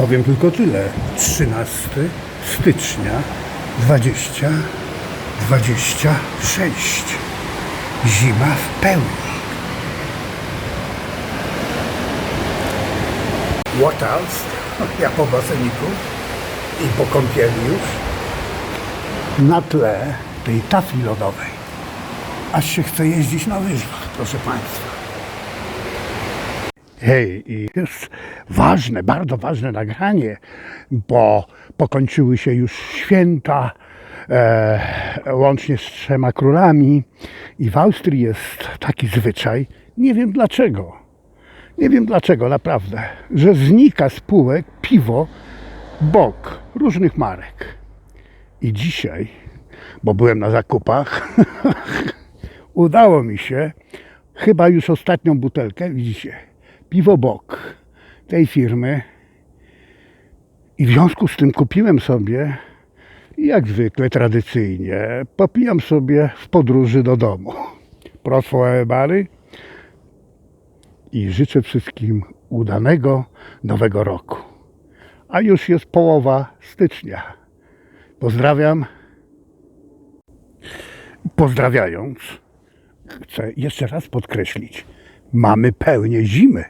Powiem tylko tyle. 13 stycznia 2026. Zima w pełni. What else? Ja po baseniku i po kąpieli już. Na tle tej tafli lodowej. Aż się chce jeździć na łyżwach, proszę Państwa. Hej, i jest ważne, bardzo ważne nagranie, bo pokończyły się już święta, e, łącznie z trzema królami i w Austrii jest taki zwyczaj, nie wiem dlaczego, nie wiem dlaczego naprawdę, że znika z półek piwo bok różnych marek. I dzisiaj, bo byłem na zakupach, udało mi się chyba już ostatnią butelkę, widzicie, piwo bok tej firmy. I w związku z tym kupiłem sobie, jak zwykle tradycyjnie, popijam sobie w podróży do domu. Proszę bary i życzę wszystkim udanego nowego roku. A już jest połowa stycznia. Pozdrawiam. Pozdrawiając, chcę jeszcze raz podkreślić, mamy pełnię zimy.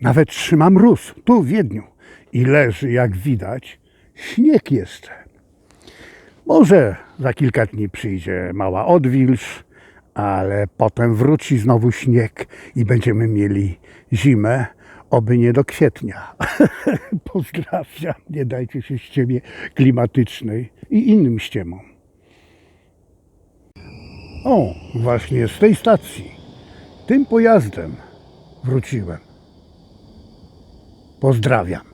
Nawet trzyma mróz tu w Wiedniu i leży, jak widać, śnieg jeszcze. Może za kilka dni przyjdzie mała odwilż, ale potem wróci znowu śnieg i będziemy mieli zimę, oby nie do kwietnia. Pozdrawiam, nie dajcie się ściemie klimatycznej i innym ściemom. O, właśnie z tej stacji, tym pojazdem wróciłem. Pozdrawiam.